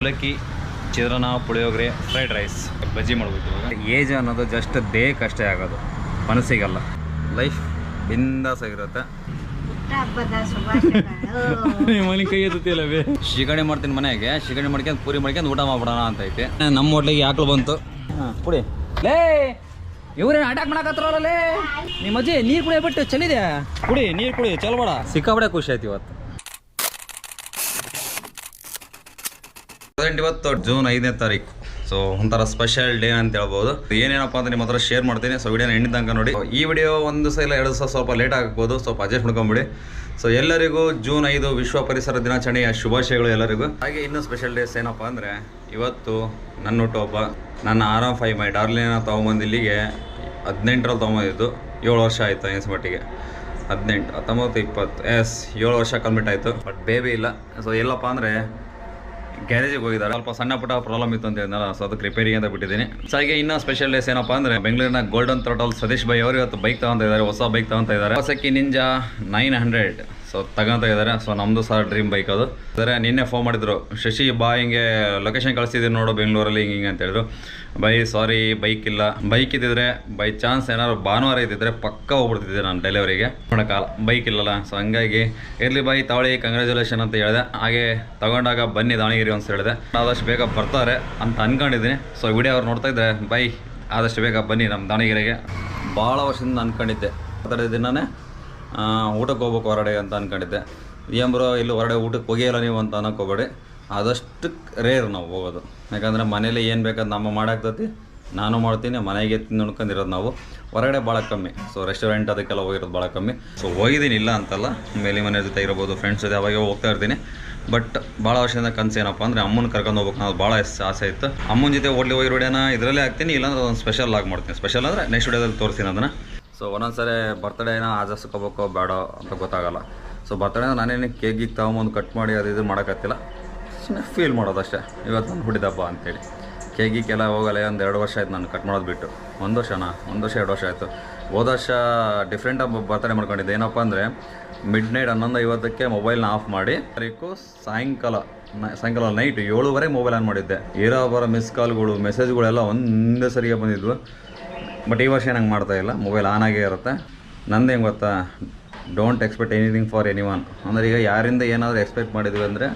ಅವಲಕ್ಕಿ ಚಿತ್ರಾನ್ನ ಪುಳಿಯೋಗರೆ ಫ್ರೈಡ್ ರೈಸ್ ಬಜ್ಜಿ ಮಾಡ್ಬೇಕು ಏಜ್ ಅನ್ನೋದು ಜಸ್ಟ್ ದೇಹಕ್ಕಷ್ಟೇ ಆಗೋದು. ಮನಸ್ಸಿಗಲ್ಲ. ಲೈಫ್ ಬಿಂದಾಸಾಗಿರುತ್ತೆ ಮನೆ ಕೈ ಎತ್ತುತ್ತಿಲ್ಲ ಬೇ. ಶಿಗಣಿ ಮಾಡ್ತೀನಿ ಮನೆಗೆ ಶಿಗಣಿ ಮಾಡ್ಕೊಂಡು ಪೂರಿ ಮಾಡ್ಕೊಂಡು ಊಟ ಮಾಡ್ಬಿಡೋಣ ಅಂತ ಐತೆ. ನಮ್ಮ ಹೋಟ್ಲಿಗೆ ಯಾಕಲು ಬಂತು. ಕುಡಿ. ಲೇ ಇವ್ರೇನು ಅಟ್ಯಾಕ್ ಮಾಡಕತ್ತಾರಲ್ಲ ಲೇ ನಿಮ್ಮ ಅಜ್ಜಿ ನೀರು ಕುಡಿಯ ಬಿಟ್ಟು ಚಲಿದೆ ಕುಡಿ ನೀರು ಕುಡಿ ಚಲ್ಬೇಡ ಸಿಕ್ಕಾಬಡೆ ಖುಷಿ ಆಯ್ತು ಇವತ್ತು. ಪ್ರೆಸೆಂಟ್ ಇವತ್ತು ಜೂನ್ ಐದನೇ ತಾರೀಕು. ಸೊ ಒಂಥರ ಸ್ಪೆಷಲ್ ಡೇ ಅಂತ ಹೇಳ್ಬೋದು. ಏನೇನಪ್ಪ ಅಂತ ನಿಮ್ಮ ಹತ್ರ ಶೇರ್ ಮಾಡ್ತೀನಿ. ಸೊ ವಿಡಿಯೋನ ಎಂಡ್ ತನಕ ನೋಡಿ. ಈ ವಿಡಿಯೋ ಒಂದು ಸಲ ಎರಡು ಸಲ ಸ್ವಲ್ಪ ಲೇಟ್ ಆಗ್ಬೋದು. ಸ್ವಲ್ಪ ಅಡ್ಜಸ್ಟ್ ಮಾಡ್ಕೊಂಬಿಡಿ. ಸೊ ಎಲ್ಲರಿಗೂ ಜೂನ್ ಐದು ವಿಶ್ವ ಪರಿಸರ ದಿನಾಚರಣೆಯ ಶುಭಾಶಯಗಳು ಎಲ್ಲರಿಗೂ. ಹಾಗೆ ಇನ್ನೂ ಸ್ಪೆಷಲ್ ಡೇಸ್ ಏನಪ್ಪ ಅಂದರೆ, ಇವತ್ತು ನನ್ನ ಹುಟ್ಟುಹಬ್ಬ. ನನ್ನ ಆರಾಮ್ ಫೈ ಮೈ ಡಾರ್ಲಿನ ತೊಗೊಂಬಂದು ಇಲ್ಲಿಗೆ ಹದಿನೆಂಟರಲ್ಲಿ ತೊಗೊಂಬಂದಿದ್ದು. ಏಳು ವರ್ಷ ಆಯಿತು ಎನ್ಸ್ ಮಟ್ಟಿಗೆ. ಹದಿನೆಂಟು, ಹತ್ತೊಂಬತ್ತು, ಇಪ್ಪತ್ತು ಎಸ್ ಏಳು ವರ್ಷ ಕಂಪ್ಲೀಟ್ ಆಯಿತು. ಬಟ್ ಬೇಬಿ ಇಲ್ಲ. ಸೊ ಎಲ್ಲಪ್ಪ ಅಂದರೆ ಗ್ಯಾರೇಜಿಗೆ ಹೋಗಿದ್ದಾರೆ. ಸ್ವಲ್ಪ ಸಣ್ಣ ಪುಟ್ಟ ಪ್ರಾಬ್ಲಮ್ ಇತ್ತು ಅಂತ ಹೇಳಿದ್ನಲ್ಲ ಸೊ ಅದಕ್ಕೆ ರಿಪೇರಿ ಅಂತ ಬಿಟ್ಟಿದ್ದೀನಿ. ಸೊ ಹಾಗೆ ಇನ್ನೂ ಸ್ಪೆಷಲ್ ಡೇಸ್ ಏನಪ್ಪ ಅಂದ್ರೆ ಬೆಂಗಳೂರಿನ ಗೋಲ್ಡನ್ ಥ್ರೋಟಲ್ ಸತೀಶ್ ಬೈ ಅವರು ಇವತ್ತು ಬೈಕ್ ತಗೊಂತ ಇದ್ದಾರೆ, ಹೊಸ ಬೈಕ್ ತಗೊಂತ ಇದ್ದಾರೆ. Kawasaki Ninja nine hundred so ತಗೊಂತ ಇದ್ದಾರೆ ಸೊ ನಮ್ಮದು ಸಹ ಡ್ರೀಮ್ ಬೈಕ್ ಅದು. ಅಂದರೆ ನಿನ್ನೆ ಫೋನ್ ಮಾಡಿದ್ರು. ಶಶಿ, ಬಾ ಹಿಂಗೆ ಲೊಕೇಶನ್ ಕಳಿಸಿದ್ದೀನಿ ನೋಡು ಬೆಂಗಳೂರಲ್ಲಿ ಹಿಂಗೆ ಹಿಂಗೆ ಅಂತ ಹೇಳಿದ್ರು. ಬೈ ಸಾರಿ ಬೈಕ್ ಇಲ್ಲ. ಬೈಕ್ ಇದ್ದಿದ್ರೆ ಬೈ ಚಾನ್ಸ್ ಏನಾದ್ರು ಭಾನುವಾರ ಇದ್ದಿದ್ರೆ ಪಕ್ಕ ಹೋಗ್ಬಿಡ್ತಿದ್ದೆ ನಾನು ಡೆಲಿವರಿಗೆ ಕಾಲ. ಬೈಕ್ ಇಲ್ಲಲ್ಲ. ಸೊ ಹಂಗಾಗಿ ಇರಲಿ ಬೈ, ತಾವಳಿ ಕಂಗ್ರ್ಯಾಚುಲೇಷನ್ ಅಂತ ಹೇಳಿದೆ. ಹಾಗೆ ತಗೊಂಡಾಗ ಬನ್ನಿ ದಾವಣಗೆರೆ ಅಂತ ಹೇಳಿದೆ. ಆದಷ್ಟು ಬೇಗ ಬರ್ತಾರೆ ಅಂತ ಅನ್ಕೊಂಡಿದ್ದೀನಿ. ಸೊ ವಿಡಿಯೋ ಅವ್ರು ನೋಡ್ತಾ ಇದ್ರೆ ಬೈ, ಆದಷ್ಟು ಬೇಗ ಬನ್ನಿ ನಮ್ಮ ದಾವಣಗೆರೆಗೆ. ಭಾಳ ವರ್ಷದಿಂದ ಅನ್ಕೊಂಡಿದ್ದೆ ಮಾತಾಡಿದ ದಿನನೇ ಊಟಕ್ಕೆ ಹೋಗ್ಬೇಕು ಹೊರಗಡೆ ಅಂತ ಅಂದ್ಕೊಂಡಿದ್ದೆ ಏನು ಬ್ರೋ, ಇಲ್ಲಿ ಹೊರಗಡೆ ಊಟಕ್ಕೆ ಹೋಗಿಯಲ್ಲ ನೀವು ಅಂತ ಅನ್ನೋಕೆ ಹೋಗ್ಬೇಡಿ ಆದಷ್ಟು ರೇರ್ ನಾವು ಹೋಗೋದು. ಯಾಕಂದರೆ ಮನೇಲಿ ಏನು ಬೇಕಾದ ನಮ್ಮ ಮಾಡಾಕ್ತತಿ ನಾನು ಮಾಡ್ತೀನಿ, ಮನೆಗೆ ನೋಡ್ಕೊಂಡಿರೋದು ನಾವು. ಹೊರಗಡೆ ಭಾಳ ಕಮ್ಮಿ. ಸೊ ರೆಸ್ಟೋರೆಂಟ್ ಅದಕ್ಕೆಲ್ಲ ಹೋಗಿರೋದು ಭಾಳ ಕಮ್ಮಿ. ಸೊ ಹೋಗಿದ್ದೀನಿ ಇಲ್ಲ ಅಂತಲ್ಲ. ಮೇಲೆ ಮನೆ ಜೊತೆ ಇರ್ಬೋದು ಫ್ರೆಂಡ್ಸ್ ಜೊತೆ ಅವಾಗೇ ಹೋಗ್ತಾ ಇರ್ತೀನಿ. ಬಟ್ ಭಾಳ ವರ್ಷದಿಂದ ಕನಸು ಏನಪ್ಪ ಅಂದರೆ ಅಮ್ಮನ ಕರ್ಕೊಂಡು ಹೋಗ್ಬೇಕು ಅನ್ನೋದು ಭಾಳ ಆಸೆ ಇತ್ತು. ಅಮ್ಮನ ಜೊತೆ ಓಡ್ಲಿ ಹೋಗಿರೋಡೇನ ಇದರಲ್ಲೇ ಹಾಕ್ತೀನಿ, ಇಲ್ಲಾಂದ್ರೆ ಒಂದು ಸ್ಪೆಷಲ್ ಆಗಿ ಮಾಡ್ತೀನಿ. ಸ್ಪೆಷಲ್ ಅಂದರೆ ನೆಕ್ಸ್ಟ್ ವಿಡಿಯೋದಲ್ಲಿ ತೋರಿಸ್ತೀನಿ ಅದನ್ನು. ಸೊ ಒಂದೊಂದ್ಸರಿ ಬರ್ತಡೇನ ಆಚರಿಸ್ಕೋಬೇಕೋ ಬೇಡ ಅಂತ ಗೊತ್ತಾಗಲ್ಲ. ಸೊ ಬರ್ತಡೇನ ನಾನೇನು ಕೇಕ್ ಗೀಕ್ ತಗೊಂಬಂದು ಕಟ್ ಮಾಡಿ ಅದು ಇದು ಮಾಡೋಕ್ಕತ್ತಿಲ್ಲ ಸುಮ್ಮನೆ ಫೀಲ್ ಮಾಡೋದಷ್ಟೇ. ಇವತ್ತು ನಾನು ಹುಟ್ಟಿದಪ್ಪ ಅಂತೇಳಿ. ಕೇಕ್ ಗೀಕೆಲ್ಲ ಹೋಗಲ್ಲ ಒಂದು ಎರಡು ವರ್ಷ ಆಯ್ತು ನಾನು ಕಟ್ ಮಾಡೋದು ಬಿಟ್ಟು. ಒಂದು ವರ್ಷನಾ? ಒಂದು ವರ್ಷ, ಎರಡು ವರ್ಷ ಆಯಿತು. ಹೋದ ವರ್ಷ ಡಿಫ್ರೆಂಟಾಗಿ ಬರ್ತಡೇ ಮಾಡ್ಕೊಂಡಿದ್ದೆ. ಏನಪ್ಪ ಅಂದರೆ ಮಿಡ್ ನೈಟ್ ಹನ್ನೊಂದು ಐವತ್ತಕ್ಕೆ ಮೊಬೈಲ್ನ ಆಫ್ ಮಾಡಿ, ತಾರೀಕು ಸಾಯಂಕಾಲ ಸಾಯಂಕಾಲ ನೈಟ್ ಏಳುವರೆ ಮೊಬೈಲ್ ಆನ್ ಮಾಡಿದ್ದೆ. ಇರೋ ಬರೋ ಮಿಸ್ ಕಾಲ್ಗಳು ಮೆಸೇಜ್ಗಳೆಲ್ಲ ಒಂದೇ ಸರಿಗೆ ಬಂದಿದ್ವು. ಬಟ್ ಈ ವರ್ಷ ನಂಗೆ ಮಾಡ್ತಾ ಇಲ್ಲ. ಮೊಬೈಲ್ ಆನ್ ಆಗೇ ಇರುತ್ತೆ. ನಂದು ಹೆಂಗೆ ಗೊತ್ತಾ? Don't expect anything for anyone ಅಂದರೆ ಈಗ ಯಾರಿಂದ ಏನಾದರೂ ಎಕ್ಸ್ಪೆಕ್ಟ್ ಮಾಡಿದ್ವಿ ಅಂದರೆ,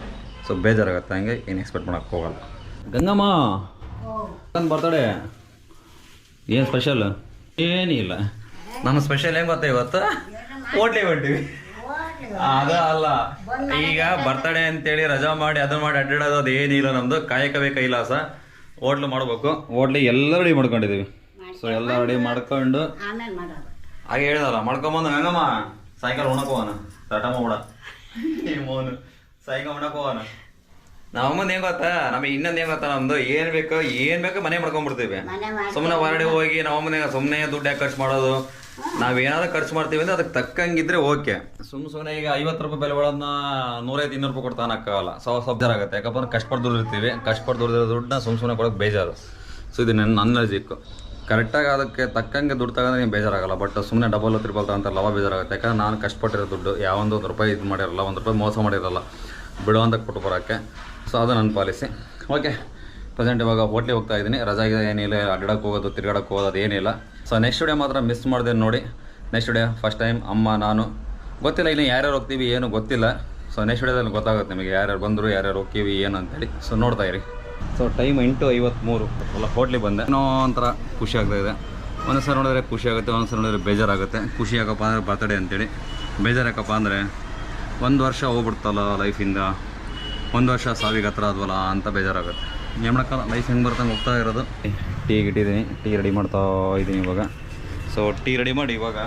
ಸೊ ಬೇಜಾರಾಗುತ್ತೆ. ಹಂಗೆ ಏನು ಎಕ್ಸ್ಪೆಕ್ಟ್ ಮಾಡೋಕೆ ಹೋಗಲ್ಲ. ಗಂಗಮ್ಮ ನನ್ನ ಬರ್ತಡೇ ಏನು ಸ್ಪೆಷಲ್ ಏನಿಲ್ಲ ನಮ್ಮ ಸ್ಪೆಷಲ್ ಏನು ಗೊತ್ತಾ ಇವತ್ತು? ಹೋಟ್ಲಿಗೆ ಹೊಂಟಿವಿ. ಅದ ಅಲ್ಲ. ಈಗ ಬರ್ತಡೇ ಅಂತೇಳಿ ರಜಾ ಮಾಡಿ ಅದು ಮಾಡಿ ಅಡ್ಡಾಡೋದು ಅದು ಏನಿಲ್ಲ ನಮ್ಮದು ಕಾಯಕವೇ ಕೈಲಾಸ. ಹೋಟ್ಲು ಮಾಡಬೇಕು. ಹೋಟ್ಲಿಗೆ ಎಲ್ಲ ರೆಡಿ ಮಾಡ್ಕೊಂಡಿದೀವಿ. ಸೊ ಎಲ್ಲ ರೆಡಿ ಮಾಡ್ಕೊಂಡು? ಆಮೇಲೆ ಮಾಡೋದು ಹಾಗೆ ಹೇಳ್ದಲ್ಲ ಮಾಡ್ಕೊಂಬಂದು ಹೆಂಗಮ್ಮ ಸಾಯಂಕಾಲ ಉಣಕ್ ಹೋಗೋಣ. ಟಾಟಾ ಮಾಡ ಮೋನು. ಸಾಯಂಕಾಲ ಉಣಕ್ ಹೋಗೋಣ. ನಮ್ಮಂದ್ ಏನ್ ಗೊತ್ತಾ? ನಮಗೆ ಇನ್ನೊಂದ್ ಏನ್ ಗೊತ್ತಾ? ನಮ್ದು ಏನ್ ಬೇಕೋ ಏನ್ ಬೇಕೋ ಮನೆ ಮಾಡ್ಕೊಂಡ್ಬಿಡ್ತೀವಿ. ಮನೆ ಹೊರಡಿ ಸುಮ್ಮನೆ ಹೊರಗಡೆ ಹೋಗಿ ನಮ್ಮನೆ ಸುಮ್ಮನೆ ದುಡ್ಡು ಯಾಕೆ ಖರ್ಚು ಮಾಡೋದು? ನಾವೇನಾದ್ರೂ ಖರ್ಚು ಮಾಡ್ತೀವಿ ಅಂದ್ರೆ ಅದಕ್ಕೆ ತಕ್ಕಂಗಿದ್ರೆ ಓಕೆ. ಸುಮ್ ಸುಮ್ಮನೆ ಈಗ ಐವತ್ತು ರೂಪಾಯಿ ಬೆಲೆ ಒಳನ್ನ ನೂರೈದು ಇನ್ನೂರು ರೂಪಾಯಿ ಕೊಡ್ತಾನಕ್ಕಾಗಲ್ಲ ಸೊ ಸ್ವಲ್ಪ ಆಗುತ್ತೆ. ಯಾಕಪ್ಪ ಅಂದ್ರೆ ಕಷ್ಟಪಟ್ಟು ದುಡಿರ್ತೀವಿ ಕಷ್ಟಪಟ್ಟು ದುಡಿದಿರೋ ದುಡ್ಡನ್ನ ಸುಮ್ ಸುಮ್ಮನೆ ಕೊಡೋಕೆ ಬೇಜಾರು. ಸೊ ಇದು ನನ್ನ ನನ್ನ ಲಾಜಿಕ್ಕು ಕರೆಕ್ಟಾಗಿ ಅದಕ್ಕೆ ತಕ್ಕಂಗೆ ದುಡ್ಡು ತಗೊಂಡ್ರೆ ನೀವು ಬೇಜಾರಾಗಲ್ಲ. ಬಟ್ ಸುಮ್ಮನೆ ಡಬಲ್ ತ್ರಿಬಲ್ ತಗೊಂತ ಲವ ಬೇಜಾರಾಗುತ್ತೆ. ಯಾಕಂದ್ರೆ ನಾನು ಕಷ್ಟಪಟ್ಟಿರೋ ದುಡ್ಡು ಯಾವೊಂದು ಒಂದು ರೂಪಾಯಿ ಇದು ಮಾಡಿರಲ್ಲ, ಒಂದು ರೂಪಾಯಿ ಮೋಸ ಮಾಡಿರಲ್ಲ. ಬಿಡೋ ಅಂತ ಕೊಟ್ಟು ಬರೋಕ್ಕೆ. ಸೊ ಅದು ನನ್ನ ಪಾಲಿಸಿ ಓಕೆ ಪ್ರೆಸೆಂಟ್ ಇವಾಗ ಹೋಟ್ಲಿಗೆ ಹೋಗ್ತಾ ಇದ್ದೀನಿ. ರಜಾ ಇದೆ ಏನಿಲ್ಲ. ಅಡ್ಡಾಡಕ್ಕೆ ಹೋಗೋದು, ತಿರ್ಗಾಡಕ್ಕೆ ಹೋಗೋದು ಅದೇನಿಲ್ಲ ಸೊ ನೆಕ್ಸ್ಟ್ ವಿಡಿಯೋ ಮಾತ್ರ ಮಿಸ್ ಮಾಡಿದೆ ನೋಡಿ. ನೆಕ್ಸ್ಟ್ ವಿಡಿಯೋ ಫಸ್ಟ್ ಟೈಮ್ ಅಮ್ಮ, ನಾನು. ಗೊತ್ತಿಲ್ಲ ಇಲ್ಲಿ ಯಾರ್ಯಾರು ಹೋಗ್ತೀವಿ, ಏನು ಗೊತ್ತಿಲ್ಲ. ಸೊ ನೆಕ್ಸ್ಟ್ ವಿಡಿಯೋದಲ್ಲಿ ಗೊತ್ತಾಗುತ್ತೆ ನಿಮಗೆ ಯಾರ್ಯಾರು ಬಂದರು, ಯಾರ್ಯಾರು ಹೋಗ್ತೀವಿ, ಏನು ಅಂತೇಳಿ. ಸೊ ನೋಡ್ತಾ ಇರಿ. ಸೊ ಟೈಮ್ ಎಂಟು ಐವತ್ತ್ಮೂರು ಎಲ್ಲ ಹೋಟ್ಲಿಗೆ ಬಂದೆ. ಏನೋ ಒಂಥರ ಖುಷಿ ಆಗ್ತಾ ಇದೆ. ಒಂದು ಸಲ ನೋಡಿದ್ರೆ ಖುಷಿ ಆಗುತ್ತೆ ಒಂದು ಸಲ ನೋಡಿದ್ರೆ ಬೇಜಾರಾಗುತ್ತೆ. ಖುಷಿ ಯಾಕಪ್ಪ ಅಂದರೆ ಬರ್ತಡೇ ಅಂತೇಳಿ. ಬೇಜಾರು ಯಾಕಪ್ಪ ಅಂದರೆ ಒಂದು ವರ್ಷ ಹೋಗ್ಬಿಡ್ತಲ್ಲ ಲೈಫಿಂದ ಒಂದು ವರ್ಷ ಸಾವಿಗೆ ಹತ್ರ ಆದ್ವಲ್ಲ ಅಂತ ಬೇಜಾರಾಗುತ್ತೆ. ಮಾಡೋಕ್ಕಲ್ಲ ಲೈಫ್ ಹೆಂಗೆ ಬರ್ತಂಗೆ ಹೋಗ್ತಾ ಇರೋದು. ಟೀಗೆ ಇಟ್ಟಿದ್ದೀನಿ ಟೀ ರೆಡಿ ಮಾಡ್ತಾ ಇದ್ದೀನಿ ಇವಾಗ. ಸೊ ಟೀ ರೆಡಿ ಮಾಡಿ ಇವಾಗ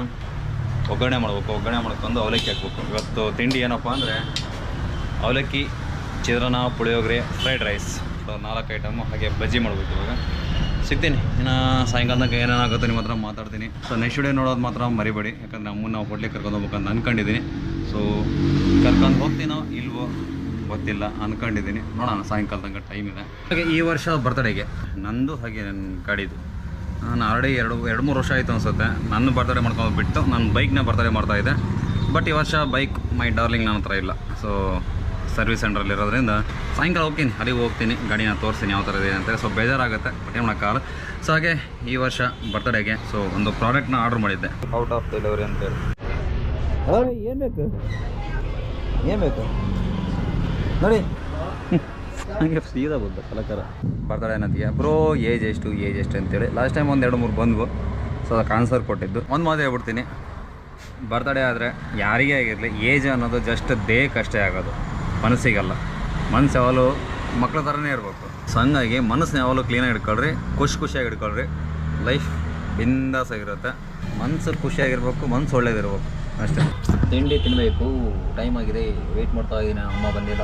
ಒಗ್ಗರಣೆ ಮಾಡ್ಬೇಕು. ಒಗ್ಗರಣೆ ಮಾಡ್ಕೊಂಡು ಅವಲಕ್ಕಿ ಹಾಕ್ಬೇಕು. ಇವತ್ತು ತಿಂಡಿ ಏನಪ್ಪ ಅಂದರೆ ಅವಲಕ್ಕಿ ಚಿತ್ರಾನ್ನ ಪುಳಿಯೋಗರೆ ಫ್ರೈಡ್ ರೈಸ್ ಸೊ ನಾಲ್ಕು ಐಟಮು ಹಾಗೆ ಬಜ್ಜಿ ಮಾಡ್ಬೇಕು ಇವಾಗ. ಸಿಗ್ತೀನಿ. ಇನ್ನು ಸಾಯಂಕಾಲದಾಗ ಏನೇನಾಗುತ್ತೆ ನಿಮ್ಮ ಹತ್ರ ಮಾತಾಡ್ತೀನಿ. ಸೊ ನೆಕ್ಸ್ಟ್ ಡೇ ನೋಡೋದು ಮಾತ್ರ ಮರಿಬೇಡಿ. ಯಾಕಂದ್ರೆ ನಮ್ಮನ್ನ ಹೋಟ್ಲಿಗೆ ಕರ್ಕೊಂಡು ಹೋಗ್ಬೇಕಂತ ಅಂದ್ಕೊಂಡಿದ್ದೀನಿ ಸೊ ಕರ್ಕೊಂಡು ಹೋಗ್ತೀನೋ ಇಲ್ವೋ ಗೊತ್ತಿಲ್ಲ. ಅಂದ್ಕೊಂಡಿದ್ದೀನಿ ನೋಡೋಣ ಸಾಯಂಕಾಲ ಟೈಮ್ ಇದೆ. ಹಾಗೆ ಈ ವರ್ಷ ಬರ್ತಡೇಗೆ ನಂದು ಹಾಗೆ ನನ್ನ ಗಾಡಿದು. ನಾನು ಆಲ್ರೆಡಿ ಎರಡು ಎರಡು ಮೂರು ವರ್ಷ ಆಯಿತು ಅನ್ಸುತ್ತೆ. ನನ್ನ ಬರ್ತಡೇ ಮಾಡ್ಕೊಂಡು ಬಿಟ್ಟು ನನ್ನ ಬೈಕ್ನ ಬರ್ತಡೇ ಮಾಡ್ತಾಯಿದ್ದೆ ಬಟ್ ಈ ವರ್ಷ ಬೈಕ್ ಮೈ ಡಾರ್ಲಿಂಗ್ ನನ್ನ ಹತ್ರ ಇಲ್ಲ. ಸೊ ಸರ್ವಿಸ್ ಸೆಂಟ್ರಲ್ಲಿ ಇರೋದ್ರಿಂದ ಸಾಯಂಕಾಲ ಹೋಗ್ತೀನಿ ಅಲ್ಲಿಗೆ ಹೋಗ್ತೀನಿ ಗಾಡಿನ ತೋರಿಸ್ತೀನಿ ಯಾವ ಥರ ಇದೆ ಅಂತೇಳಿ ಸೊ ಬೇಜಾರಾಗುತ್ತೆ ಬಟ್ ಏನು ಮಾಡೋಕ್ಕಾಗಲ್ಲ ಸೊ ಹಾಗೆ ಈ ವರ್ಷ ಬರ್ತಡೇಗೆ ಸೊ ಒಂದು ಪ್ರಾಡಕ್ಟ್ನ ಆರ್ಡ್ರ್ ಮಾಡಿದ್ದೆ. ಔಟ್ ಆಫ್ ಡೆಲಿವರಿ ಅಂತೇಳಿ ಏನು ಬೇಕು? ಏನು ಬೇಕು? ನೋಡಿ. ಹಂಗೆ ಸೀದಾ ಬಂದ ಕಲಕರ ಬರ್ತಾಳೆ ಅನ್ನೋದಿಗೆ ಬ್ರೋ ಏಜ್ ಎಷ್ಟು ಏಜ್ ಎಷ್ಟು ಅಂತೇಳಿ. ಲಾಸ್ಟ್ ಟೈಮ್ ಒಂದು ಎರಡು ಮೂರು ಬಂದ್ವು ಸೊ ಅದಕ್ಕೆ ಆನ್ಸರ್ ಕೊಟ್ಟಿದ್ದು. ಒಂದು ಮಾತು ಹೇಳ್ಬಿಡ್ತೀನಿ. ಬರ್ತಡೇ ಆದರೆ ಯಾರಿಗೇ ಆಗಿರಲಿ ಏಜ್ ಅನ್ನೋದು ಜಸ್ಟ್ ದೇಹಕ್ಕಷ್ಟೇ ಆಗೋದು. ಮನಸ್ಸಿಗಲ್ಲ. ಮನಸ್ಸು ಯಾವಾಗಲೂ ಮಕ್ಕಳ ಥರನೇ ಇರಬೇಕು. ಸೊ ಹಂಗಾಗಿ ಮನಸ್ಸನ್ನ ಯಾವಾಗಲೂ ಕ್ಲೀನಾಗಿ ಇಟ್ಕೊಳ್ರಿ ಖುಷಿ ಖುಷಿಯಾಗಿ ಇಟ್ಕೊಳ್ರಿ. ಲೈಫ್ ಬಿಂದಾಸಾಗಿರುತ್ತೆ ಮನಸ್ಸು ಖುಷಿಯಾಗಿರ್ಬೇಕು ಮನಸ್ಸು ಒಳ್ಳೇದಿರ್ಬೇಕು. ಅಷ್ಟೇ. ತಿಂಡಿ ತಿನ್ನಬೇಕು ಟೈಮ್ ಆಗಿದೆ ವೆಯ್ಟ್ ಮಾಡ್ತಾ ಇದ್ದೀನಿ ಅಮ್ಮ ಬಂದಿಲ್ಲ.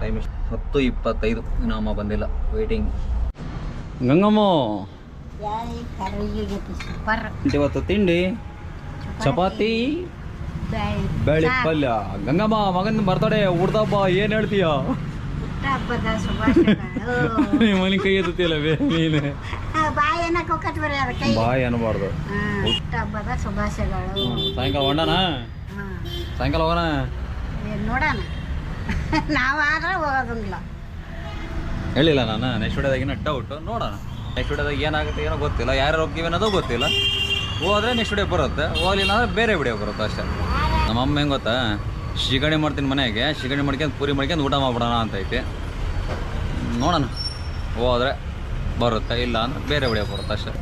ಟೈಮ್ ಎಷ್ಟು? ಹತ್ತು ಇಪ್ಪತ್ತೈದು. ಇನ್ನು ಅಮ್ಮ ಬಂದಿಲ್ಲ. ವೆಯ್ಟಿಂಗ್ ಗಂಗಮ್ಮ. ಇವತ್ತು ತಿಂಡಿ? ಚಪಾತಿ? ಬೇಳೆ ಪಲ್ಯ. ಗಂಗಮ್ಮ ಮಗನ ಬರ್ತಡೆ ಹುಡ್ದಪ್ಪ ಏನು ಹೇಳ್ತೀಯ? ಮನೆ ಕೈ ಎತ್ತಲ್ಲ ನೀನು. ಬಾಯಿ ಅನ್ನಬಾರ್ದು ಹಬ್ಬದ ಶುಭಾಶಯಗಳು. ಸಾಯಂಕಾಲ ಹೊಂಡನ? ಹಾ, ಸಾಯಂಕಾಲ ಹೋಗೋಣ? ನೋಡೋಣ. ನಾವಾದ್ರೆ ಹೋಗೋದಿಲ್ಲ. ಹೇಳಿಲ್ಲ ನಾನು ನೆಕ್ಸ್ಟ್ ವಿಡಿಯೋದಾಗಿನ ಡೌಟ್ ನೋಡೋಣ. ನೆಕ್ಸ್ಟ್ ವಿಡಿಯೋದಾಗ ಏನಾಗುತ್ತೆ ಏನೋ ಗೊತ್ತಿಲ್ಲ. ಯಾರು ಹೋಗ್ತೀವಿ ಅನ್ನೋದು ಗೊತ್ತಿಲ್ಲ. ಹೋದ್ರೆ ನೆಕ್ಸ್ಟ್ ವಿಡಿಯೋ ಬರುತ್ತೆ. ಹೋಗ್ಲಿಲ್ಲ ಅಂದ್ರೆ ಬೇರೆ ವಿಡಿಯೋ ಬರುತ್ತೆ ಅಷ್ಟೇ. ನಮ್ಮ ಅಮ್ಮ ಹೆಂಗೆ ಗೊತ್ತಾ? ಶಿಗಣಿ ಮಾಡ್ತೀನಿ ಮನೆಗೆ ಶಿಗಣಿ ಮಾಡ್ಕೊಂಡು ಪೂರಿ ಮಾಡ್ಕೊಂಡು ಊಟ ಮಾಡ್ಬಿಡೋಣ ಅಂತ ಐತಿ. ನೋಡೋಣ. ಹೋದ್ರೆ ಬರುತ್ತೆ ಇಲ್ಲ ಅಂದ್ರೆ ಬೇರೆ ವಿಡಿಯೋ ಬರುತ್ತೆ ಅಷ್ಟೇ.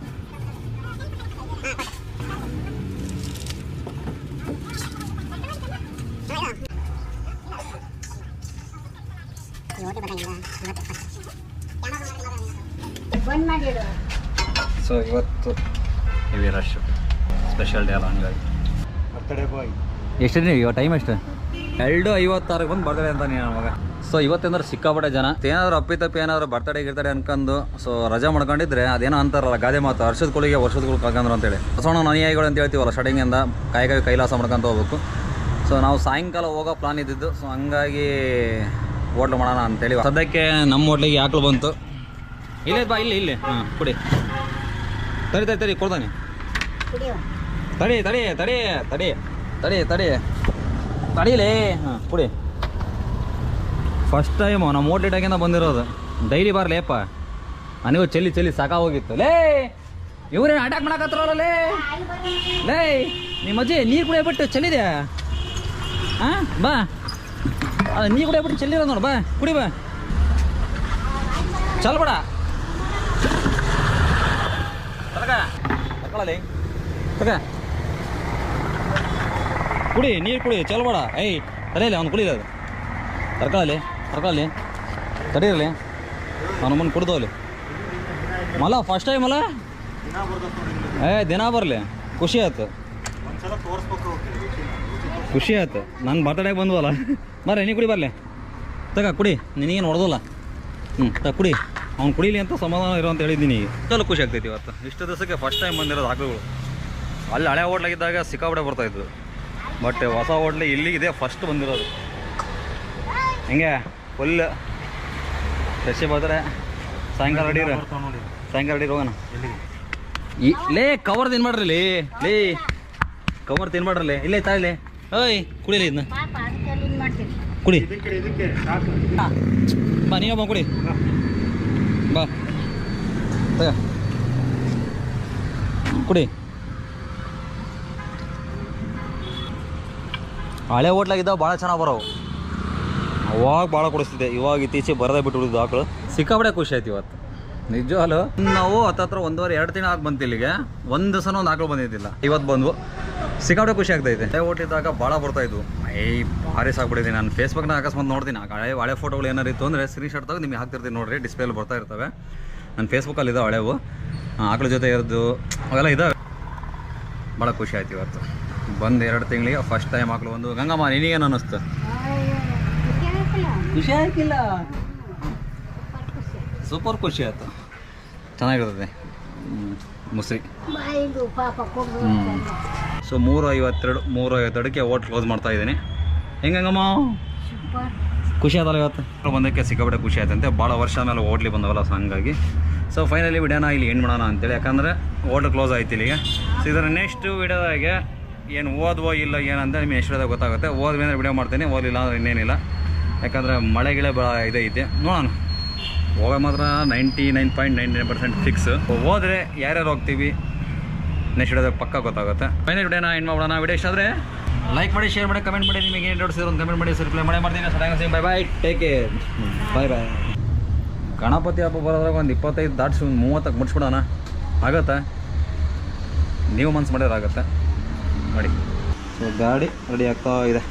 ಸೊ ಇವತ್ತು ಹೆವಿ ರಶ್ ಸ್ಪೆಷಲ್ ಡೇ ಅಲ್ಲ ಹಂಗಾಗಿ. ಬರ್ತಡೇ ಬಾಯ್ ಎಷ್ಟಿದೆ ಇವಾಗ ಟೈಮ್ ಎಷ್ಟು? ಎರಡು ಐವತ್ತಾರಕ್ಕೆ ಬಂದು ಬರ್ತಡೆ ಅಂತ ನೀನು ಅವಾಗ. ಸೊ ಇವತ್ತೇನಾದ್ರು ಸಿಕ್ಕಾಪಟ್ಟೆ ಜನ? ಏನಾದ್ರು ಅಪ್ಪಿತಪ್ಪಿ ಏನಾದರೂ ಬರ್ತಡೆ ಇರ್ತಾರೆ ಅನ್ಕೊಂಡು ಸೊ ರಜಾ ಮಾಡ್ಕೊಂಡಿದ್ರೆ ಅದೇನೋ ಅಂತಾರಲ್ಲ ಗಾದೆ ಮಾತು ವರ್ಷದ ಕುಳಿಗೆ ವರ್ಷದ ಕುಳಿಗೆ ಕಳ್ಕಂದ್ರು ಅಂತೇಳಿ. ಸೋಣ ಅನುಯಾಯಿಗಳು ಅಂತ ಹೇಳ್ತೀವಲ್ಲ ಸ್ಟಾರ್ಟಿಂಗಿಂದ ಕೈ ಕಾಯಿ ಕೈಲಾಸ ಮಾಡ್ಕೊಂತ ಹೋಗ್ಬೇಕು. ಸೊ ನಾವು ಸಾಯಂಕಾಲ ಹೋಗೋ ಪ್ಲಾನ್ ಇದ್ದಿದ್ದು ಸೊ ಹಂಗಾಗಿ ಹೋಟ್ಲು ಮಾಡೋಣ ಅಂತೇಳಿ ಸದ್ಯಕ್ಕೆ ನಮ್ಮ ಹೋಟ್ಲಿಗೆ ಯಾಕಲು ಬಂತು? ಇಲ್ಲೇ ಬಾ ಇಲ್ಲಿ ಇಲ್ಲಿ. ಹಾಂ ಕುಡಿ. ತಡಿ ತಡಿ ತಡಿ ಕೊಡ್ತಾನೆ. ತಡಿ ತಡಿ ತಡಿ ತಡಿ. ತಡಿ ತಡಿ. ತಡಿಲೇ. ಹಾಂ, ಕುಡಿ. ಫಸ್ಟ್ ಟೈಮು ನಮ್ಮ ಓಟ್ಲಿಟಾಗಿಂದ ಬಂದಿರೋದು. ಡೈಲಿ ಬರ್ಲೇಪ್ಪ ನನಗೂ ಚೆಲ್ಲಿ ಚೆಲ್ಲಿ ಸಾಕಾಗೋಗಿತ್ತು ಲೇ, ಇವ್ರೇನು ಅಟ್ಯಾಕ್ ಮಾಡಕತ್ತಾರಲ್ಲ ಲೇ. ಲೇ, ನಿಮ್ಮ ಅಜ್ಜಿ ನೀರು ಕುಡಿಯಬಿಟ್ಟು ಚೆಲ್ಲಿದೆ ಹಾಂ ಬಾ. ಅದು ನೀರು ಕುಡಿಯಬಿಟ್ಟು ಚೆಲ್ಲಿರೋದು ನೋಡು, ಬಾ. ಕುಡಿ, ಬಾ. ಚಲ್ಬೇಡ ತಗ ಕುಡಿ, ನೀರು ಕುಡಿ ಚಲ್ಬೇಡ ಏಯ್ ತಲೆಯಲ್ಲಿ ಅವ್ನು ಕುಡಿದ ಅದು ತರ್ಕೊಳ್ಳಿ ತರ್ಕೊಳ್ಳಿ ತಡೀರಲಿ ಅವ್ನು ಮುಂದೆ ಕುಡ್ದವಲ್ಲಿ ಮಲ ಫಸ್ಟ್ ಟೈಮ್ ಅಲ್ಲ ಏ, ದಿನ ಬರಲಿ. ಖುಷಿ ಆಯ್ತು. ಖುಷಿ ಆಯ್ತು. ನನ್ನ ಬರ್ತಡೇಗೆ ಬಂದ್ವಲ್ಲ. ಬರ್ರಿ, ನೀ ಕುಡಿ, ಬರಲಿ. ತಗ, ಕುಡಿ. ನಿನಗೇನು ಹೊಡೆದಲ್ಲ. ಹ್ಞೂ ತಗ, ಕುಡಿ. ಅವ್ನು ಕುಡಿಲಿ ಅಂತ ಸಮಾಧಾನ ಇರೋ ಅಂತ ಹೇಳಿದ್ದೀನಿ ಚಲೋ ಖುಷಿ ಆಗ್ತೈತಿ ಇವತ್ತು. ಇಷ್ಟು ದಿವಸಕ್ಕೆ ಫಸ್ಟ್ ಟೈಮ್ ಬಂದಿರೋದು ಆಕಳುಗಳು. ಅಲ್ಲಿ ಹಳೆ ಹೋಟ್ಲಾಗಿದ್ದಾಗ ಸಿಕ್ಕಾಪಟ್ಟೆ ಬರ್ತಾಯಿದ್ವು ಬಟ್ ಹೊಸ ಇಲ್ಲಿ ಇದೆ ಫಸ್ಟ್ ಬಂದಿರೋದು. ಹಿಂಗೆ? ಫುಲ್ ಫ್ರೆಶ್ ಬರ್ತಾರೆ. ಸಾಯಂಕಾಲ ಇರು. ಸಾಯಂಕಾಲ ರೆಡಿ ಹೋಗೋಣ. ಈ, ಲೇ ಕವರ್ ತಿನ್ಬೇಡ್ರಿ ಲೇ ಲೇ ಕವರ್ ತಿನ್ಬೇಡ್ರಲ್ಲ ಇಲ್ಲೇ. ತಾಯಿಲೆ ಓಯ್ ಕುಡಿಲಿ ಇದನ್ನ. ಕುಡಿ. ಬಾ ನೀವ ಬಾ ಕುಡಿ. ಬಾ. ಕುಡಿ. ಹಳೆ ಹೋಟ್ಲಾಗಿದ್ದಾವೆ ಭಾಳ ಚೆನ್ನಾಗಿ ಬರೋವು. ಅವಾಗ ಭಾಳ ಕೊಡಿಸ್ತಿದ್ದೆ. ಇವಾಗ ಇತ್ತೀಚೆಗೆ ಬರದೇ ಬಿಟ್ಟು ಆಕಳು. ಸಿಕ್ಕಾಪಡೆ ಖುಷಿ ಆಯ್ತು ಇವತ್ತು. ನಿಜವಲ್ಲ ನಾವು ಹತ್ತತ್ರ ಒಂದೂವರೆ ಎರಡು ತಿಂಗಳು ಆಗಿ ಬಂತು ಇಲ್ಲಿಗೆ. ಒಂದು ಸಲ ಒಂದು ಆಕಳು ಬಂದಿದ್ದಿಲ್ಲ. ಇವತ್ತು ಬಂದ್ವು. ಸಿಕ್ಕಾಪಟ್ಟೆ ಖುಷಿ ಆಗ್ತೈತೆ ಹಳೆ ಹೋಟ್ಲಿದ್ದಾಗ ಭಾಳ ಬರ್ತಾ ಇದ್ವು. ಏಯ್ ಭಾರಿ ಸಾಕ್ಬಿಟ್ಟಿದ್ದೀನಿ. ನಾನು ಫೇಸ್ಬುಕ್ನ ಅಕಸ್ಮಾತ್ ನೋಡ್ತೀನಿ. ಆ ಹಳೆ ಹಳೆ ಫೋಟೋಗಳು ಏನಾರು ಇತ್ತು ಅಂದರೆ ಸ್ಕ್ರೀನ್ ಶಾಟ್ ತೆಗೆದು ನಿಮಗೆ ಹಾಕ್ತಿರ್ತೀನಿ ನೋಡ್ರಿ. ಡಿಸ್ಪ್ಲೇಲಿ ಬರ್ತಾ ಇರ್ತವೆ. ನನ್ನ ಫೇಸ್ಬುಕ್ಕಲ್ಲಿ ಇದಾವೆ ಹಳೆವು. ಆಕಳ ಜೊತೆ ಇರೋದು ಅವೆಲ್ಲ ಇದ್ದಾವೆ ಭಾಳ ಖುಷಿ ಆಯ್ತು ಇವತ್ತು. ಬಂದು ಎರಡು ತಿಂಗಳಿಗೆ ಫಸ್ಟ್ ಟೈಮ್ ಮಕ್ಕಳು ಒಂದು, ಗಂಗಮ್ಮ, ನಿನಗೇನು ಅನ್ನಿಸ್ತು? ಖುಷಿ ಆಗಿಲ್ಲ ಸೂಪರ್ ಖುಷಿ ಆಯ್ತು. ಚೆನ್ನಾಗಿರ್ತದೆ. ಮುಸ್ರಿ. ಸೊ ಮೂರು ಐವತ್ತೆರಡು ಮೂರು ಐವತ್ತೆರಡಕ್ಕೆ ಓಟ್ ಕ್ಲೋಸ್ ಮಾಡ್ತಾ ಇದ್ದೀನಿ. ಹೆಂಗಂಗಮ್ಮ ಸೂಪರ್ ಖುಷಿ ಆದಲ್ಲ ಇವತ್ತು? ಬಂದಕ್ಕೆ ಸಿಕ್ಕಾಪಟ್ಟೆ ಖುಷಿ ಆಯ್ತಂತೆ ಭಾಳ ವರ್ಷ ಮೇಲೆ ಓಟ್ಲಿ ಬಂದವಲ್ಲ ಸೊ ಹಂಗಾಗಿ. ಸೊ ಫೈನಲಿ ವಿಡಿಯೋನ ಇಲ್ಲಿ ಎಂಡ್ ಮಾಡೋಣ ಅಂತೇಳಿ. ಯಾಕಂದರೆ ಹೋಟ್ಲ್ ಕ್ಲೋಸ್ ಆಯ್ತು ಇಲ್ಲಿಗೆ. ಸೊ ಇದರ ನೆಕ್ಸ್ಟ್ ವಿಡಿಯೋದಾಗೆ ಏನು ಓದ್ವೋ ಇಲ್ಲ ಏನಂತ ನಿಮಗೆ ವಿಡಿಯೋದಾಗ ಗೊತ್ತಾಗುತ್ತೆ. ಓದ್ವಿ ಅಂದರೆ ವಿಡಿಯೋ ಮಾಡ್ತೀನಿ, ಓದಲಿಲ್ಲ ಅಂದರೆ ಇನ್ನೇನಿಲ್ಲ. ಯಾಕಂದರೆ ಮಳೆ ಗಿಳೆ ಇದೈತೆ ನೋಡೋಣ. ಹೋಗೋ ಮಾತ್ರ ninety nine point nine nine percent fix ಹೋದರೆ ಯಾರ್ಯಾರು ಹೋಗ್ತೀವಿ? ನೆಕ್ಸ್ಟ್ ವಿಡಿಯೋದಾಗ ಪಕ್ಕ ಗೊತ್ತಾಗುತ್ತೆ. ಫೈನಲ್ ವಿಡಿಯೋನ ಏನು ಮಾಡೋಣ. ವಿಡಿಯೋ ಇಷ್ಟ ಆದರೆ ಲೈಕ್ ಮಾಡಿ ಶೇರ್ ಮಾಡಿ ಕಮೆಂಟ್ ಮಾಡಿ. ನಿಮಗೆ ಏನು ನೋಡಿಸಿದ್ರು ಒಂದು ಕಮೆಂಟ್ ಮಾಡಿ ರಿಪ್ಲೈ ಮಾಡಿ. ಮಾಡ್ತೀನಿ. Bye bye take care bye bye Ganapati ಹಬ್ಬ ಬರೋದ್ರಾಗ ಒಂದು ಇಪ್ಪತ್ತೈದು ದಾಟ್ಸಿ ಒಂದು ಮೂವತ್ತಕ್ಕೆ ಮುಟ್ಸ್ಬಿಡೋಣ. ಆಗತ್ತಾ? ನೀವು ಮನ್ಸು ಮಾಡಿದ್ರೆ ಆಗುತ್ತೆ? ಮಾಡಿ ಸೊ ಗಾಡಿ ರೆಡಿ ಆಗ್ತಾ ಇದೆ.